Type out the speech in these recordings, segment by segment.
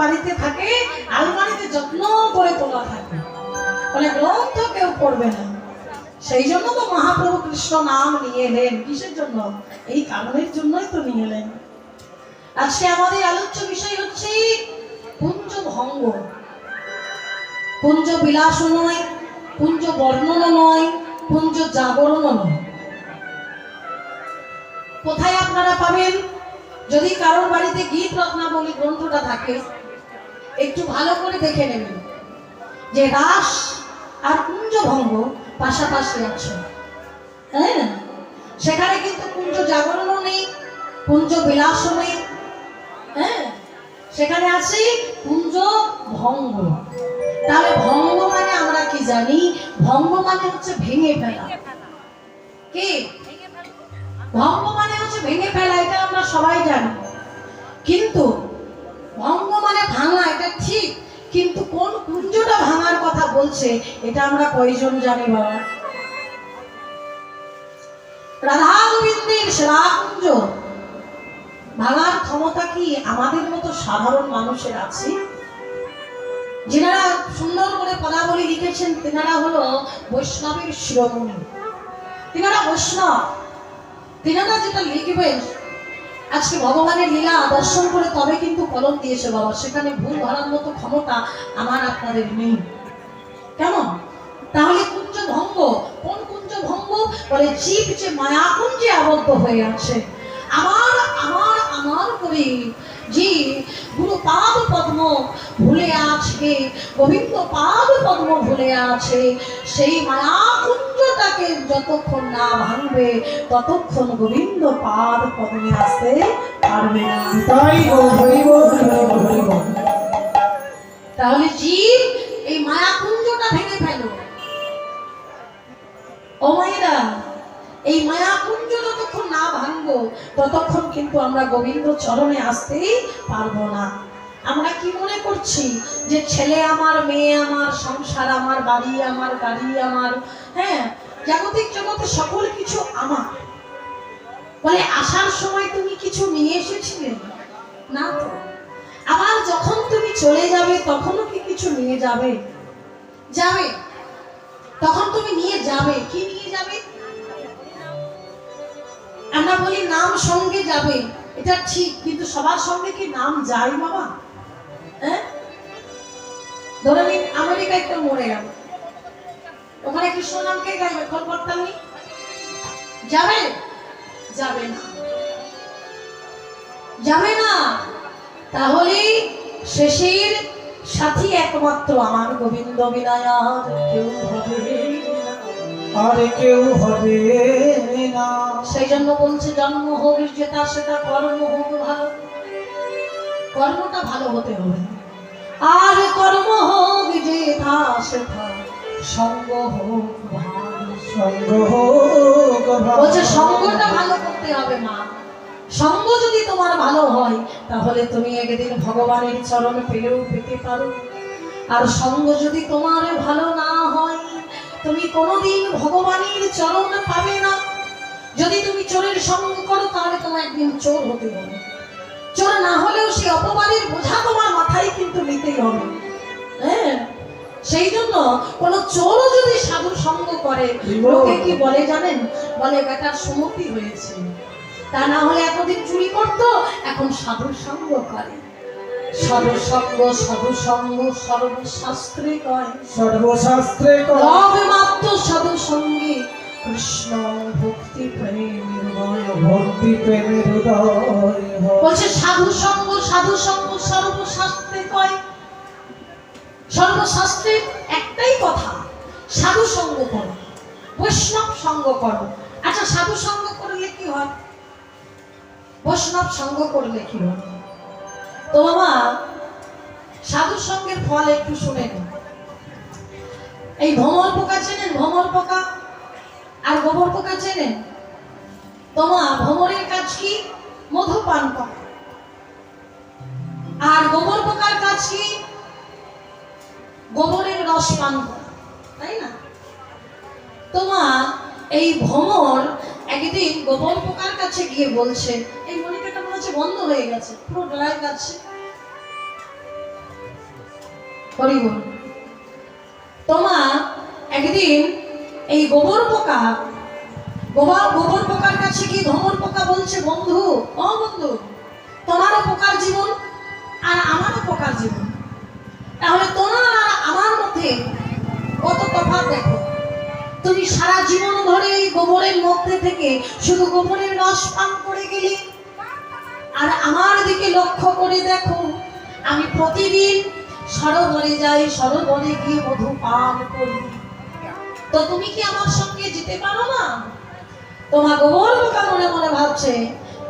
বাড়িতে থাকে, আলমারিতে যত্ন করে তোলা থাকে। বলে গ্রন্থ কেউ পড়বে না। সেই জন্য তো মহাপ্রভু কৃষ্ণ নাম নিয়ে এলেন। কিসের জন্য? এই কারণের জন্যই তো নিয়ে এলেন। আজকে আমাদের আলোচ্য বিষয় হচ্ছে পুঞ্জ ভঙ্গ। পুঞ্জ বিলাসও নয়, পুঞ্জ বর্ণনা নয়, পুঞ্জ জাগরণও নয়। কোথায় আপনারা পাবেন? যদি কারোর বাড়িতে গীত রত্নাবলী গ্রন্থটা থাকে একটু ভালো করে দেখে নেবেন যে রাস আর কুঞ্জ ভঙ্গ পাশাপাশি আছে। সেখানে কিন্তু কুঞ্জ জাগরণও নেই, কুঞ্জ বিলাসও নেই। হ্যাঁ? সেখানে আছে কুঞ্জ ভঙ্গ তাহলে ভঙ্গ মানে আমরা কি জানি? ভঙ্গ মানে হচ্ছে ভেঙে ফেলা। কি? ভঙ্গ মানে হচ্ছে ভেঙে ফেলা, এটা আমরা সবাই জানি। কিন্তু ভঙ্গ মানে ভাঙা, এটা ঠিক, কিন্তু কোন কুঞ্জটা ভাঙার কথা বলছে, এটা আমরা কয়জন জানি বাবা? রাধা গোবিন্দের সেরা কুঞ্জ। ভাঙার ক্ষমতা কি আমাদের মতো সাধারণ মানুষের আছে? যেনারা সুন্দর করে পদাবলী লিখেছেন, তেনারা হলো বৈষ্ণবের শিরোমণি। তেনারা বৈষ্ণব। তেনারা যেটা লিখবেন আজকে ভগবানের লীলা দর্শন করে তবে কিন্তু কলম দিয়েছে বাবা। সেখানে ভুল ধরার মতো ক্ষমতা আমার আপনাদের নেই। কেমন? তাহলে কুঞ্জ ভঙ্গ, কোন কুঞ্জ ভঙ্গ? বলে জীব যে মায়া কুঞ্জে আবদ্ধ হয়ে আছে। আমার আমার আমার করে যে গুরু পাদ পদ্ম ভুলে আছে গোবিন্দ পাদ পদ্ম ভুলে আছে সেই মায়া কুঞ্জটাকে যতক্ষণ না ভাঙবে ততক্ষণ গোবিন্দ পাদ পদ্মে আসতে পারবে না। তাহলে জীব এই মায়া কুঞ্জটা ভেঙে ফেলো ও মায়েরা এই মায়া কুঞ্জ যতক্ষণ না ভাঙবো, ততক্ষণ কিন্তু আমরা গোবিন্দ চরণে আসতেই পারব না। আমরা কি মনে করছি যে ছেলে আমার, মেয়ে আমার, সংসার আমার, বাড়ি আমার, গাড়ি আমার হ্যাঁ? জাগতিক জগতে সকল কিছু আমার। বলে আসার সময় তুমি কিছু নিয়ে এসেছিলে? না তো। আবার যখন তুমি চলে যাবে, তখনও কি কিছু নিয়ে যাবে? যাবে। তখন তুমি নিয়ে যাবে। কি নিয়ে যাবে? আমরা বলি নাম সঙ্গে যাবে, এটা ঠিক, কিন্তু সবার সঙ্গে কি নাম যায় বাবা? হ্যাঁ? ধরে নিন, আমেরিকা একটা মরে গেল। ওখানে কৃষ্ণ নামকে যাবে? যাবে না। যাবে না। তাহলে শেষের সাথী একমাত্র আমার গোবিন্দ বিনায়ক কেউ হবে। আর কেউ হবে না। সেই জন্য বলছে জন্ম হোক যেটা সেটা কর্ম হোক ভালো। কর্মটা ভালো হতে হবে। আর কর্ম হোক যেথা সেথা সঙ্গ হোক সঙ্গ হোক বলছে সঙ্গটা ভালো করতে হবে মা। সঙ্গ যদি তোমার ভালো হয় তাহলে তুমি একদিন ভগবানের চরণ পেলেও পেতে পারো। আর সঙ্গ যদি তোমার ভালো না হয় তুমি কোনোদিন ভগবানের চরণ পাবে না। যদি তুমি চোরের সঙ্গ করো তাহলে তোমার একদিন চোর হতে হবে। চোর না হলেও সেই অপমানের বোঝা তোমার মাথায় কিন্তু নিতেই হবে। হ্যাঁ? সেই জন্য কোন চোরও যদি সাধু সঙ্গ করে লোকে কি বলে জানেন? বলে বেটার সুমতি হয়েছে। তা না হলে এতদিন চুরি করতো এখন সাধুর সঙ্গ করে। সাধু সঙ্গ সর্বশাস্ত্রে কয়। সর্বশাস্ত্রে কয়, মাত্র সাধু কৃষ্ণ ভক্তি ভক্তি প্রেমের হৃদয় বলছে সাধু সঙ্গ সাধু সঙ্গ সর্বশাস্ত্রে কয়। সর্বশাস্ত্রে একটাই কথা সাধু সঙ্গ করো বৈষ্ণব সঙ্গ করো। আচ্ছা সাধু সঙ্গ করলে কি হয়? বৈষ্ণব সঙ্গ করলে কি হয়? তো বাবা সাধু সঙ্গের ফল একটু শুনে এই ভ্রমর পোকা চেনেন ভ্রমর পোকা? আর গোবর পোকা চেনেন? তোমা ভ্রমরের কাজ কি? মধু পান করা। আর গোবর পোকার কাজ কি? গোবরের রস পান তাই না? তোমা এই ভ্রমর একদিন গোবর পোকার কাছে গিয়ে বলছে হচ্ছে বন্ধ হয়ে গেছে, পুরো ড্রাই বল তোমা, একদিন এই গোবর পোকা গোবর গোবর পোকার কাছে কি ভ্রমর পোকা বলছে, বন্ধু? ও বন্ধু, তোমারও পোকার জীবন আর আমারও পোকার জীবন। তাহলে তোমার আর আমার মধ্যে কত তফাৎ দেখো। তুমি সারা জীবন ধরে এই গোবরের মধ্যে থেকে শুধু গোবরের রস পান করে গেলে আর আমার দিকে লক্ষ্য করে দেখো, আমি প্রতিদিন সরোবরে যাই, সরোবরে গিয়ে মধু পান করি। তো তুমি কি আমার সঙ্গে যেতে পারো না? তোমার গোবর বোকা মনে মনে ভাবছে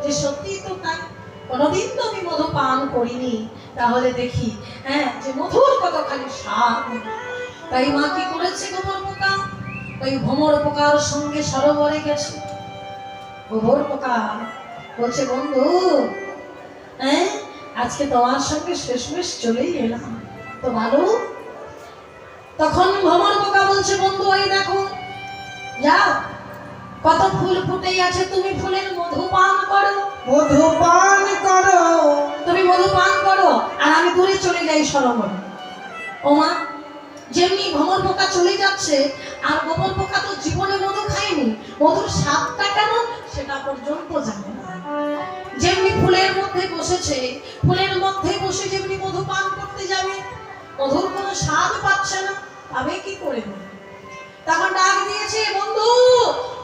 যে সত্যি তো তাই। কোনোদিন তো আমি মধু পান করিনি। তাহলে দেখি হ্যাঁ যে মধুর কতখানি স্বাদ। তাই মা কি করেছে গোবর পোকা? ওই ভ্রমর পোকার সঙ্গে সরোবরে গেছে। গোবর পোকা বলছে, বন্ধু হ্যাঁ? আজকে তোমার সঙ্গে শেষমেশ চলেই এলাম। তো ভালো? তখন ভ্রমর পোকা বলছে বন্ধু ওই দেখো যাও কত ফুল ফুটেই আছে তুমি ফুলের মধু পান করো। মধু পান করো। তুমি মধু পান করো আর আমি দূরে চলে যাই সরোবরে। ওমা যেমনি ভ্রমর পোকা চলে যাচ্ছে আর গোবর পোকা তো জীবনে মধু খায়নি মধুর স্বাদটা কেমন সেটা পর্যন্ত জানে না। যেমনি ফুলের মধ্যে বসেছে, ফুলের মধ্যে বসে যেমনি মধু পান করতে যাবে, মধুর কোনো স্বাদ পাচ্ছে না পাবে কি করে তখন ডাক দিয়েছে, বন্ধু,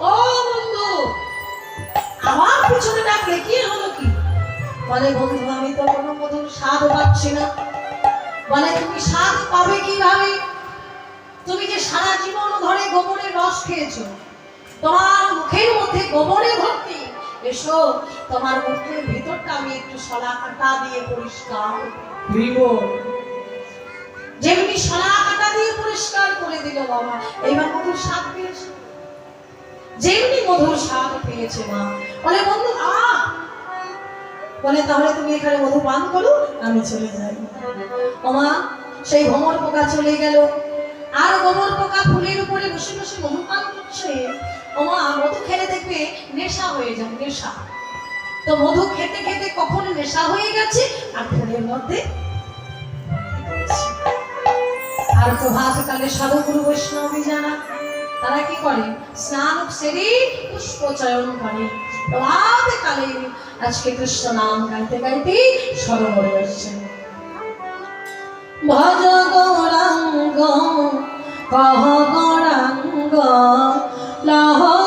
ও বন্ধু, আমার পিছনে ডাকলে কি হলো কি? বলে, বন্ধু, আমি তো কোনো মধুর স্বাদ পাচ্ছি না। বলে, তুমি স্বাদ পাবে কীভাবে? তুমি যে সারা জীবন ধরে গোবরের রস খেয়েছো, তোমার মুখের মধ্যে গোবরে ভর্তি এসো তোমার মুখের ভিতরটা আমি একটু সলা কাটা দিয়ে পরিষ্কার করি। দিব। যেমনি সলা কাটা দিয়ে পরিষ্কার করে দিল বাবা এইবার মধুর স্বাদ পেয়েছে। যেমনি মধুর স্বাদ পেয়েছে মা। বলে বন্ধু আ। বলে তাহলে তুমি এখানে মধু পান করো আমি চলে যাই। ও মা সেই ভ্রমর পোকা চলে গেল। আর গোবর পোকা ফুলের উপরে বসে বসে মধু পান করছে। ও মা, মধু খেলে দেখবে নেশা হয়ে যায় নেশা। তো মধু খেতে খেতে কখন নেশা হয়ে গেছে? আর ফুলের মধ্যে আর প্রভাতকালে সাধুগুরু বৈষ্ণবী যারা, তারা কি করে? স্নান সেরে পুষ্প চয়ন করে। প্রভাতকালে আজকে কৃষ্ণ নাম গাইতে গাইতে সরোবরে আসছেন ভজ গৌরাঙ্গ, কহ গৌরাঙ্গ 老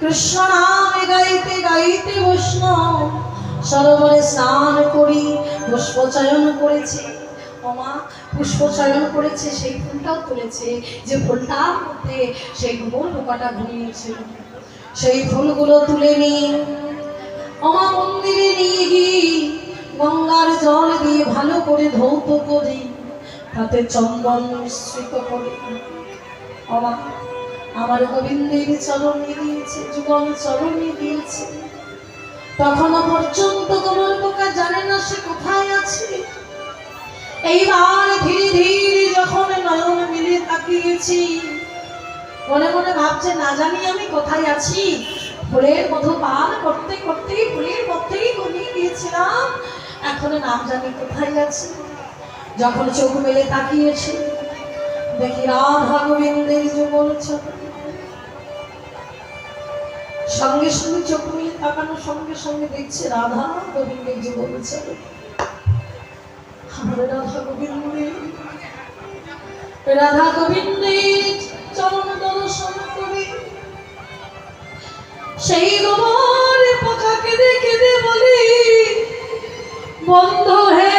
কৃষ্ণ নামে গাইতে গাইতে বৈষ্ণব সরোবরে স্নান করি পুষ্পচয়ন করেছে ওমা পুষ্পচয়ন করেছে সেই ফুলটাও তুলেছে যে ফুলটার মধ্যে সেই গোবর পোকাটা ঘুমিয়েছিল সেই ফুলগুলো তুলে নিয়ে ওমা মন্দিরে নিয়ে গিয়ে গঙ্গার জল দিয়ে ভালো করে ধৌত করি, তাতে চন্দন মিশ্রিত করে। ওমা আমার গোবিন্দের চরণে দিয়েছে যুগল চরণে দিয়েছে তখনও পর্যন্ত কোমল পোকা জানে না সে কোথায় আছে। এইবার ধীরে ধীরে যখন নয়ন মিলে তাকিয়েছি, মনে মনে ভাবছে, না জানি আমি কোথায় আছি। ফুলের মধু পান করতে করতে, ফুলের মধ্যেই ঘুমিয়ে গিয়েছিলাম। এখন নাম জানি কোথায় আছি যখন চোখ মেলে তাকিয়েছি, দেখি রাধা গোবিন্দের যুগল সঙ্গে সঙ্গে চোখ মিলে তাকানোর সঙ্গে সঙ্গে দেখছে রাধা গোবিন্দের যুগল আমার রাধা গোবিন্দের রাধা গোবিন্দের চরণ দর্শন করে। সেই গোবর পোকাকে দেখে দে বলি বন্ধ হে।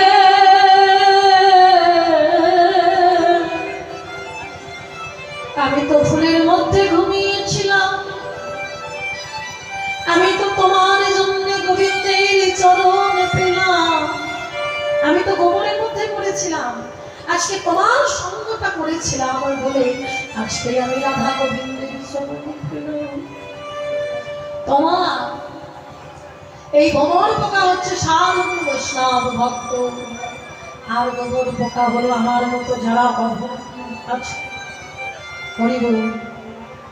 আমি তো ফুলের মধ্যে ঘুমিয়েছিলাম। আমি তো তোমার জন্য গোবিন্দের চরণ পেলাম। আমি তো গোবরের মধ্যে পড়েছিলাম। আজকে তোমার সঙ্গটা করেছিলাম ওই বলে আজকে আমি রাধা গোবিন্দের চরণ তোমার এই গোবর পোকা হচ্ছে সাধু বৈষ্ণব ভক্ত। আর গোবর পোকা হলো আমার মতো যারা আছে।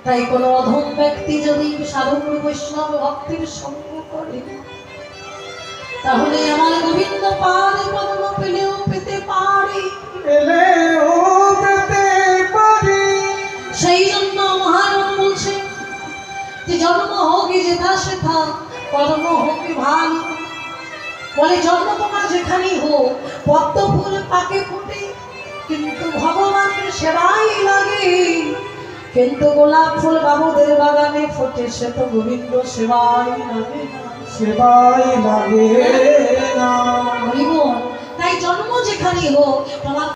তাই কোনো অধম ব্যক্তি যদি সাধু বৈষ্ণব ভক্তির সঙ্গ করে তাহলে আমার গোবিন্দ পাদ পদ্ম পেলেও পেতে পারে। পারি। সেই জন্য মহাজন বলছে যে জন্ম হোক যেথা সেথা কর্ম হোক ভালো বলে জন্ম তোমার যেখানেই হোক পদ্ম ফুল পাকে ফুটে কিন্তু ভগবানের সেবাই লাগে। কিন্তু গোলাপ ফুল বাবুদের বাগানে ফোটে সে তো গোবিন্দ সেবাই লাগে। সেবাই লাগে না। তাই জন্ম যেখানেই হোক তোমার